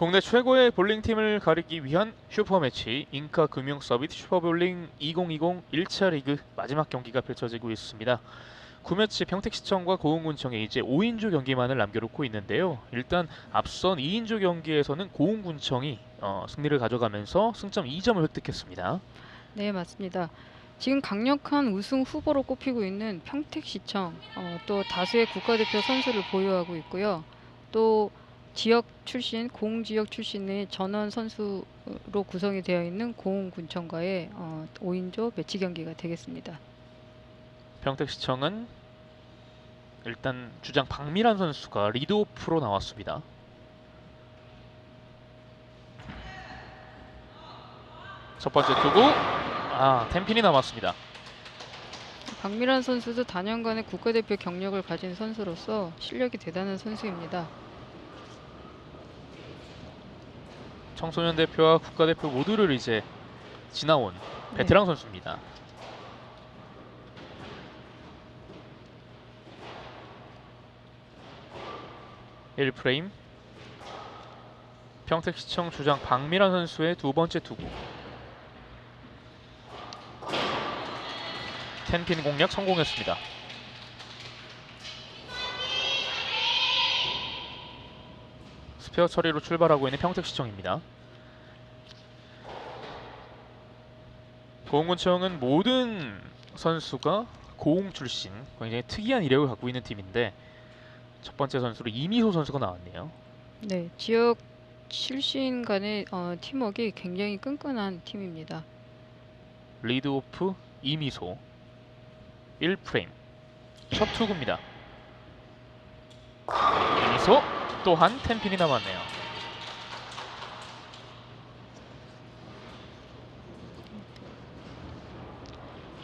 국내 최고의 볼링팀을 가리기 위한 슈퍼매치 인카 금융 서비스 슈퍼볼링 2020 1차 리그 마지막 경기가 펼쳐지고 있습니다. 9매치 평택시청과 고흥군청에 이제 5인조 경기만을 남겨놓고 있는데요. 일단 앞선 2인조 경기에서는 고흥군청이 어, 승리를 가져가면서 승점 2점을 획득했습니다. 네, 맞습니다. 지금 강력한 우승 후보로 꼽히고 있는 평택시청, 어, 또 다수의 국가대표 선수를 보유하고 있고요. 또 지역 출신, 공 지역 출신의 전원 선수로 구성이 되어 있는 고흥군청과의 어, 5인조 매치 경기가 되겠습니다. 평택시청은 일단 주장 박미란 선수가 리드오프로 나왔습니다. 첫 번째 투구 아 템핀이 남았습니다. 박미란 선수도 다년간의 국가대표 경력을 가진 선수로서 실력이 대단한 선수입니다. 청소년 대표와 국가대표 모두를 이제 지나온 베테랑 선수입니다. 일 프레임 평택시청 주장 박미란 선수의 두 번째 투구 텐핀 공략 성공했습니다. 스페어 처리로 출발하고 있는 평택시청입니다. 고흥군청은 모든 선수가 고흥 출신 굉장히 특이한 이력을 갖고 있는 팀인데 첫 번째 선수로 이미소 선수가 나왔네요. 네, 지역 출신 간의 어, 팀워크가 굉장히 끈끈한 팀입니다. 리드오프 이미소 1프레임 첫 투구입니다. 이미소 또한 텐핀이 남았네요.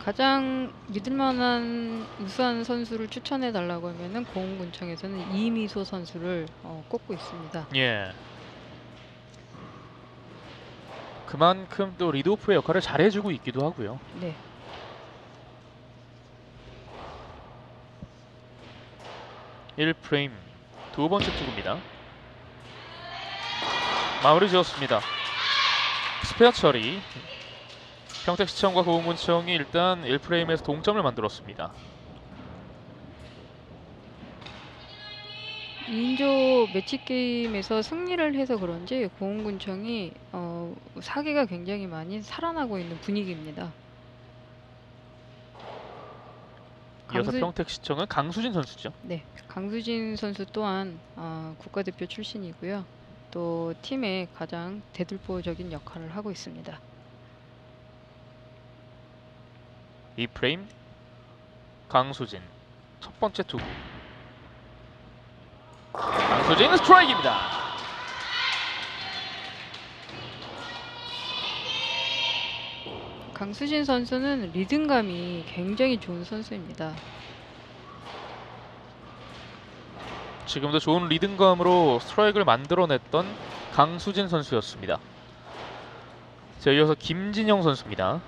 가장 믿을만한 우수한 선수를 추천해 달라고 하면은 고흥군청에서는 이미소 선수를 어, 꼽고 있습니다. 예. 그만큼 또 리드오프의 역할을 잘해주고 있기도 하고요. 네, 일 프레임 두 번째 투구입니다. 마무리 지었습니다. 스페어 처리. 평택시청과 고흥군청이 일단 1프레임에서 동점을 만들었습니다. 2인조 매치 게임에서 승리를 해서 그런지 고흥군청이 어, 사기가 굉장히 많이 살아나고 있는 분위기입니다. 이어서 강수- 평택시청은 강수진 선수죠. 네, 강수진 선수 또한 어, 국가대표 출신이고요. 또 팀의 가장 대들보적인 역할을 하고 있습니다. 2프레임 강수진 첫 번째 투구 강수진 스트라이크입니다. 강수진 선수는 리듬감이 굉장히 좋은 선수입니다. 지금도 좋은 리듬감으로 스트라이크를 만들어냈던 강수진 선수였습니다. 자, 이어서 김진영 선수입니다.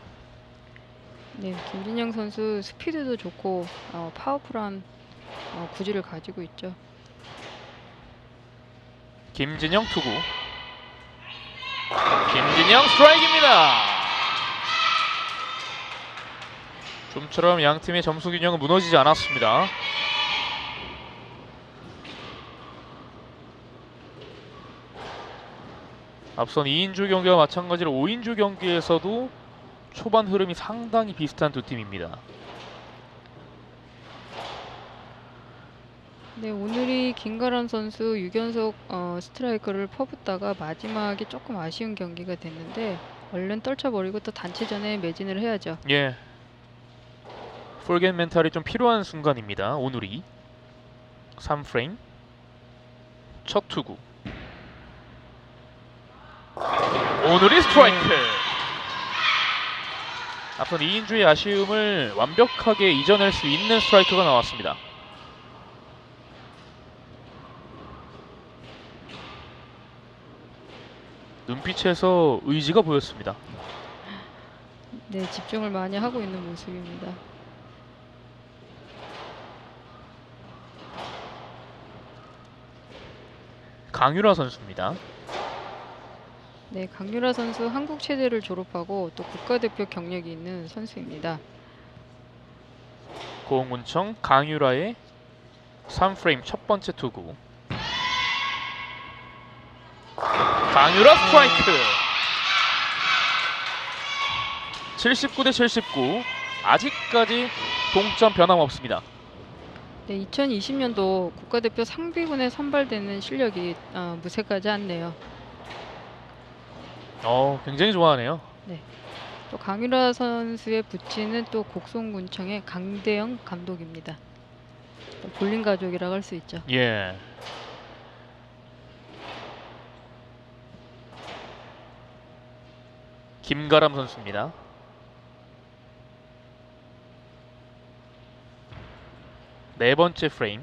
네, 김진영 선수 스피드도 좋고 어, 파워풀한 어, 구질을 가지고 있죠. 김진영 투구. 김진영 스트라이크입니다. 좀처럼 양 팀의 점수 균형은 무너지지 않았습니다. 앞선 2인조 경기와 마찬가지로 5인조 경기에서도 초반 흐름이 상당히 비슷한 두 팀입니다. 네, 오늘이 김가람 선수 6연속 어, 스트라이크를 퍼붓다가 마지막에 조금 아쉬운 경기가 됐는데 얼른 떨쳐버리고 또 단체전에 매진을 해야죠. 예. 풀겐 멘탈이 좀 필요한 순간입니다. 오늘이 3프레임 첫 투구 오늘이 스트라이크 앞선 2인주의 아쉬움을 완벽하게 이겨낼 수 있는 스트라이크가 나왔습니다. 눈빛에서 의지가 보였습니다. 네, 집중을 많이 하고 있는 모습입니다. 강유라 선수입니다. 네, 강유라 선수 한국 체대를 졸업하고 또 국가대표 경력이 있는 선수입니다. 고흥군청 강유라의 3프레임 첫 번째 투구. 강유라 스트라이크. 79 대 79. 아직까지 동점 변함없습니다. 네, 2020년도 국가대표 상비군에 선발되는 실력이 어, 무색하지 않네요. 어, 굉장히 좋아하네요. 또 강유라 선수의 부친은 또 곡송군청의 강대영 감독입니다. 또 볼링 가족이라고 할 수 있죠. 예. 김가람 선수입니다. 네 번째 프레임.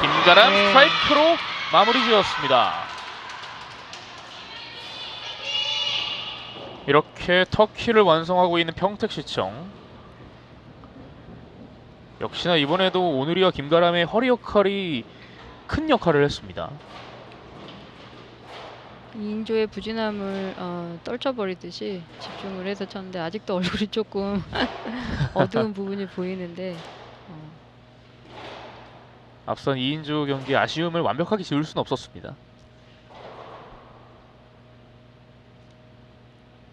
김가람 네. 스트라이크로 마무리 지었습니다. 이렇게 터키를 완성하고 있는 평택시청. 역시나 이번에도 오늘이와 김가람의 허리 역할이 큰 역할을 했습니다. 이인조의 부진함을 어, 떨쳐버리듯이 집중을 해서 쳤는데 아직도 얼굴이 조금 어두운 부분이 보이는데 어, 앞선 2인조 경기 아쉬움을 완벽하게 지울 수는 없었습니다.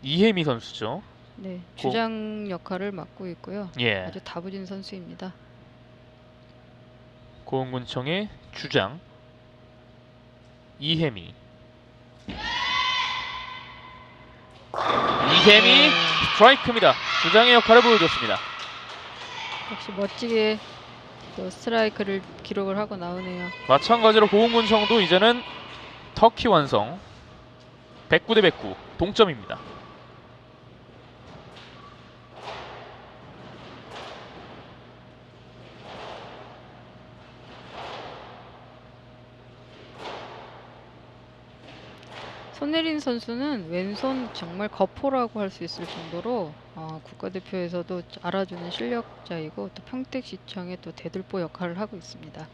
이혜미 선수죠. 네, 주장 역할을 맡고 있고요. 예. 아주 다부진 선수입니다. 고흥군청의 주장 이혜미. 이혜미 네, 스트라이크입니다. 주장의 역할을 보여줬습니다. 역시 멋지게 또 스트라이크를 기록을 하고 나오네요. 마찬가지로 고흥군청도 이제는 터키 완성 109 대 109 동점입니다. 손예린 선수는 왼손 정말 거포라고 할 수 있을 정도로 어, 국가대표에서도 알아주는 실력자이고 또 평택시청의 또 대들보 역할을 하고 있습니다.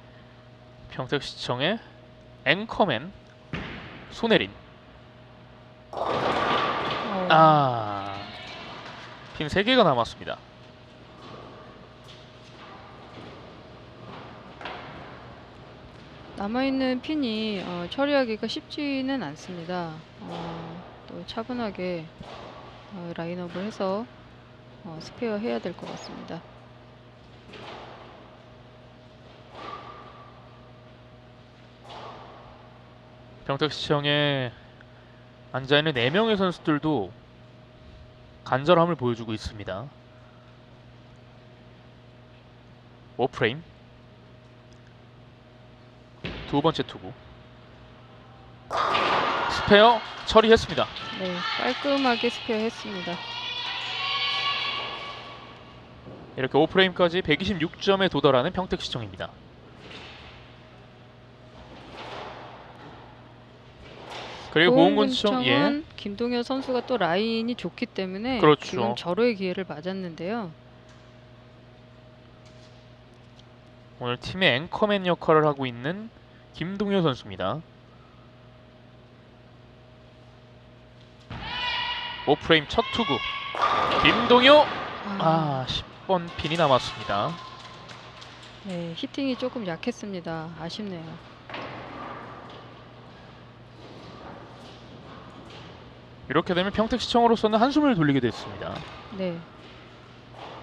평택시청의 앵커맨 손혜린 어, 아, 핀 3개가 남았습니다. 남아있는 핀이 어, 처리하기가 쉽지는 않습니다. 어, 또 차분하게 어, 라인업을 해서 어, 스페어 해야 될 것 같습니다. 평택시청에 앉아있는 4명의 선수들도 간절함을 보여주고 있습니다. 워프레임 두 번째 투구 스페어 처리했습니다. 네, 깔끔하게 스페어 했습니다. 이렇게 5프레임까지 126점에 도달하는 평택시청입니다. 그리고 고흥군청 예 김동현 선수가 또 라인이 좋기 때문에 그렇죠. 지금 절호의 기회를 맞았는데요. 오늘 팀의 앵커맨 역할을 하고 있는 김동효 선수입니다. 5프레임 첫 투구 김동효 아 10번 핀이 남았습니다. 네, 히팅이 조금 약했습니다. 아쉽네요. 이렇게 되면 평택시청으로서는 한숨을 돌리게 됐습니다. 네.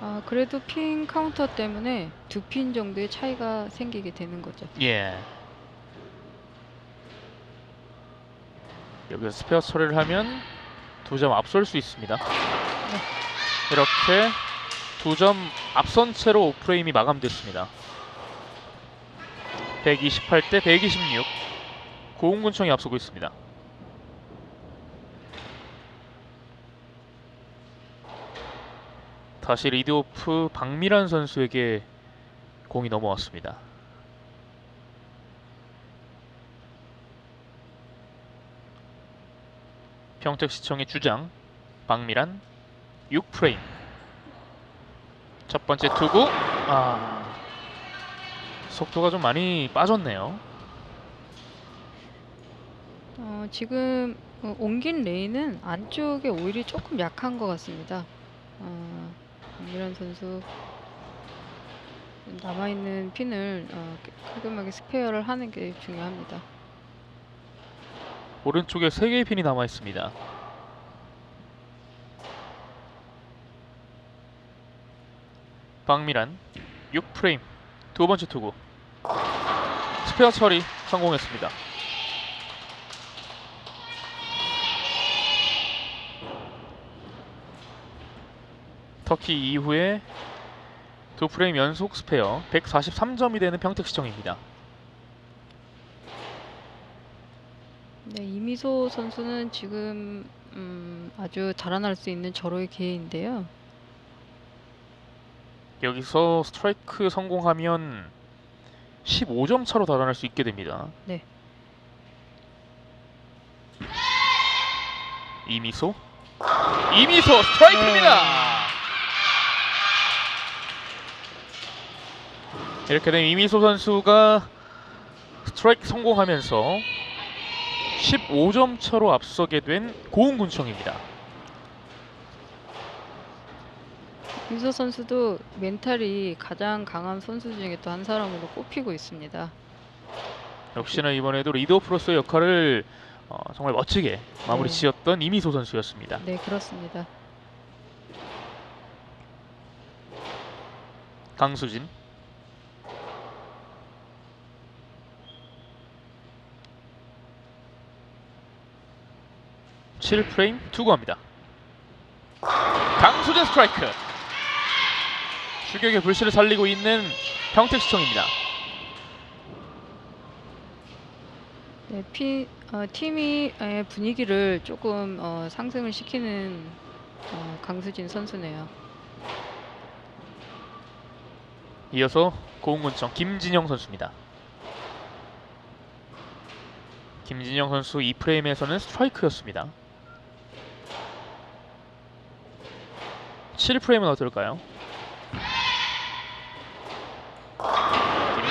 아, 그래도 핀 카운터 때문에 두 핀 정도의 차이가 생기게 되는 거죠. 예. 여기서 스페어 처리를 하면 두 점 앞설 수 있습니다. 이렇게 두 점 앞선 채로 5프레임이 마감됐습니다. 128대 126. 고흥군청이 앞서고 있습니다. 다시 리드오프 박미란 선수에게 공이 넘어왔습니다. 평택시청의 주장 박미란 6프레임 첫 번째 투구 아 속도가 좀 많이 빠졌네요 어, 지금 어, 옮긴 레인은 안쪽에 오일이 조금 약한 것 같습니다. 어, 강미란 선수 남아있는 핀을 어, 깔끔하게 스페어를 하는 게 중요합니다. 오른쪽에 세 개의 핀이 남아 있습니다. 박미란 6프레임 두 번째 투구 스페어 처리 성공했습니다. 터키 이후에 두 프레임 연속 스페어 143점이 되는 평택시청입니다. 네, 이미소 선수는 지금 음, 아주 달아날 수 있는 절호의 기회인데요. 여기서 스트라이크 성공하면 15점 차로 달아날 수 있게 됩니다. 네. 이미소 이미소 스트라이크입니다. 이렇게 되면 이미소 선수가 스트라이크 성공하면서 15점 차로 앞서게 된 고흥군청입니다. 이미소 선수도 멘탈이 가장 강한 선수 중에 또 한 사람으로 꼽히고 있습니다. 역시나 이번에도 리더 프로서의 역할을 어, 정말 멋지게 마무리 네. 지었던 이미소 선수였습니다. 네, 그렇습니다. 강수진 칠 프레임 투구합니다. 강수진 스트라이크. 추격의 불씨를 살리고 있는 평택시청입니다. 네, 피, 어, 팀이 의 분위기를 조금 어, 상승을 시키는 어, 강수진 선수네요. 이어서 고흥군청 김진영 선수입니다. 김진영 선수 2프레임에서는 스트라이크였습니다. 7프레임은 어떨까요?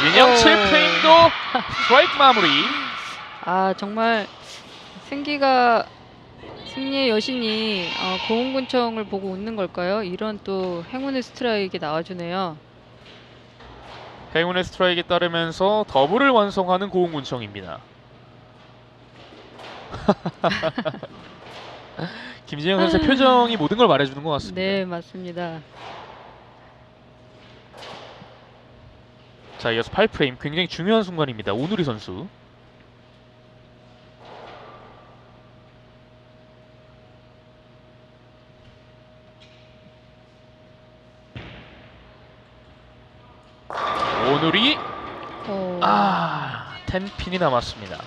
김진영 오. 7프레임도 스트라이크 마무리. 아 정말 승기가 승리의 여신이 어, 고흥군청을 보고 웃는 걸까요? 이런 또 행운의 스트라이크 나와주네요. 행운의 스트라이크에 따르면서 더블을 완성하는 고흥군청입니다. 김진영 선수의 표정이 모든 걸 말해주는 것 같습니다. 네 맞습니다. 자 이어서 8프레임 굉장히 중요한 순간입니다. 오누리 선수 오누리 어, 아 10핀이 남았습니다.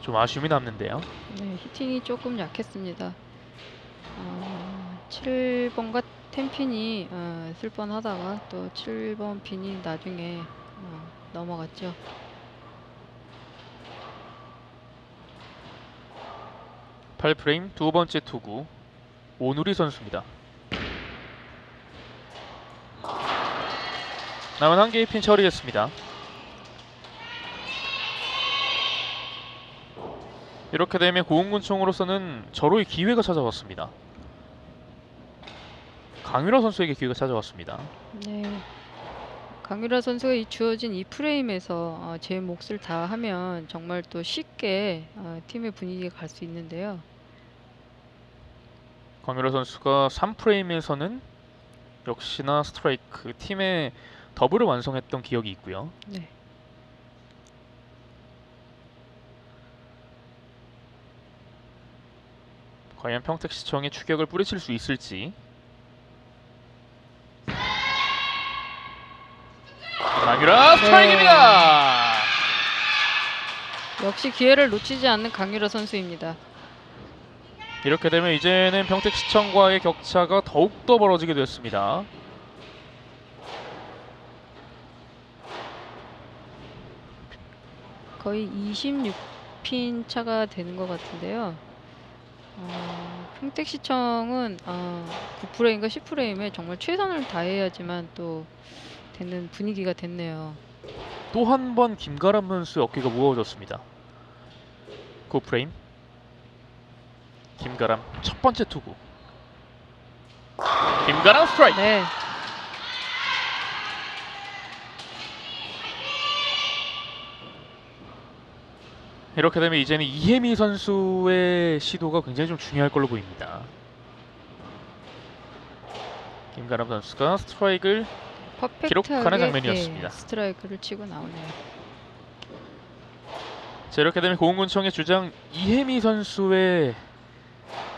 좀 아쉬움이 남는데요. 네, 히팅이 조금 약했습니다. 어, 7번과 10핀이 어, 쓸 뻔하다가 또 7번 핀이 나중에 어, 넘어갔죠. 팔프레임두 번째 투구 오누리 선수입니다. 남은 한 개의 핀 처리했습니다. 이렇게 되면 고흥군청으로서는 절호의 기회가 찾아왔습니다. 강유라 선수에게 기회가 찾아왔습니다. 네. 강유라 선수가 이 주어진 이 프레임에서 어, 제 몫을 다 하면 정말 또 쉽게 어, 팀의 분위기가 갈수 있는데요. 강유라 선수가 3프레임에서는 역시나 스트라이크 팀의 더블을 완성했던 기억이 있고요. 네. 과연 평택시청이 추격을 뿌리칠 수 있을지 강유라 스트라이크입니다 역시 기회를 놓치지 않는 강유라 선수입니다. 이렇게 되면 이제는 평택시청과의 격차가 더욱더 벌어지게 됐습니다 거의 26핀 차가 되는 것 같은데요. 어, 평택시청은 어, 9프레임과 10프레임에 정말 최선을 다해야지만 또 되는 분위기가 됐네요. 또 한 번 김가람 선수의 어깨가 무거워졌습니다. 그 프레임 김가람 첫 번째 투구 김가람 스트라이크 네, 이렇게 되면 이제는 이혜미 선수의 시도가 굉장히 좀 중요할 걸로 보입니다. 김가람 선수가 스트라이크를 기록하는 퍼펙트하게 장면이었습니다. 예, 스트라이크를 치고 나오네요. 자 이렇게 되면 고흥군청의 주장 이혜미 선수의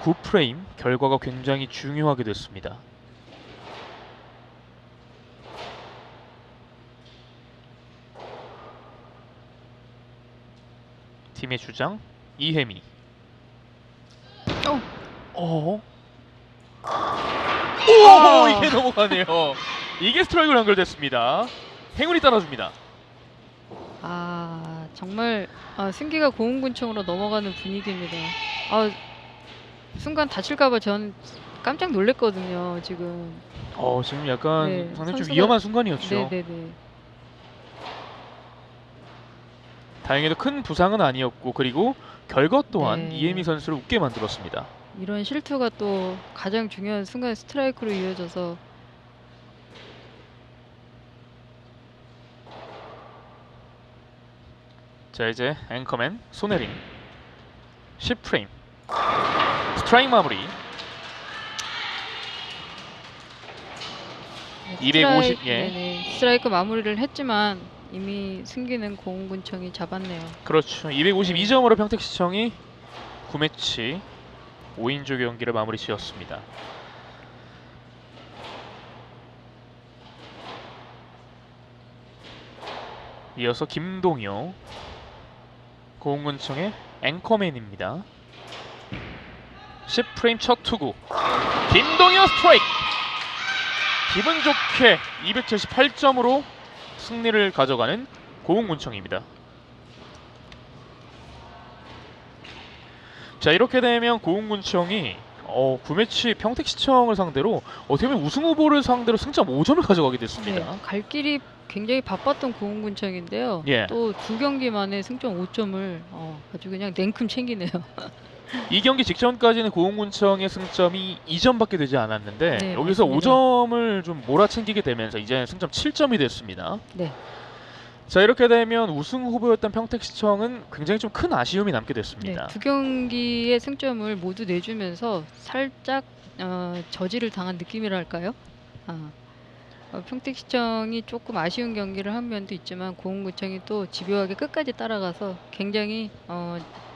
9프레임 결과가 굉장히 중요하게 됐습니다. 팀의 주장 이혜미. 어. 어. 오 이게 넘어가네요. 이게 스트라이크로 연결됐습니다. 행운이 따라줍니다. 아 정말 아, 승기가 고흥군청으로 넘어가는 분위기입니다. 아 순간 다칠까봐 전 깜짝 놀랐거든요. 지금. 어 지금 약간 네, 상당히 좀 선수가- 위험한 순간이었죠. 네네네. 다행히도 큰 부상은 아니었고 그리고 결과 또한 네. 이혜미 선수를 웃게 만들었습니다. 이런 실투가 또 가장 중요한 순간 스트라이크로 이어져서 자 이제 앵커맨 손혜림 10프레임 스트라이크 마무리 250, 스트라이크, 예. 네네. 스트라이크 마무리를 했지만 이미 승기는 고흥군청이 잡았네요. 그렇죠 252점으로 평택시청이 9매치 5인조 경기를 마무리 지었습니다. 이어서 김동효 고흥군청의 앵커맨입니다. 10프레임 첫 투구 김동효 스트라이크 기분 좋게 278점으로 승리를 가져가는 고흥군청입니다. 자 이렇게 되면 고흥군청이 어, 9매치 평택시청을 상대로 어떻게 보면 우승 후보를 상대로 승점 5점을 가져가게 됐습니다. 네, 갈 길이 굉장히 바빴던 고흥군청인데요. 예. 또두 경기 만에 승점 5점을 어, 아주 그냥 냉큼 챙기네요. 이 경기 직전까지는 고흥군청의 승점이 2점밖에 되지 않았는데 네, 여기서 맞습니다. 5점을 좀 몰아챙기게 되면서 이제 승점 7점이 됐습니다. 네. 자 이렇게 되면 우승 후보였던 평택시청은 굉장히 좀 큰 아쉬움이 남게 네, 됐습니다. 두 경기의 승점을 모두 내주면서 살짝 어, 저지를 당한 느낌이랄까요? 아, 어, 평택시청이 조금 아쉬운 경기를 한 면도 있지만 고흥구청이 또 집요하게 끝까지 따라가서 굉장히 어, 어,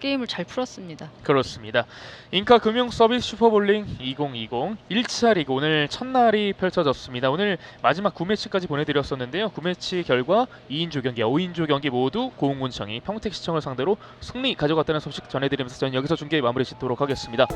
게임을 잘 풀었습니다. 그렇습니다. 인카 금융 서비스 슈퍼볼링 2020 1차 리그 오늘 첫날이 펼쳐졌습니다. 오늘 마지막 9매치까지 보내드렸었는데요. 9매치 결과 2인조 경기, 5인조 경기 모두 고흥군청이 평택시청을 상대로 승리 가져갔다는 소식 전해드리면서 저는 여기서 중계 마무리 짓도록 하겠습니다.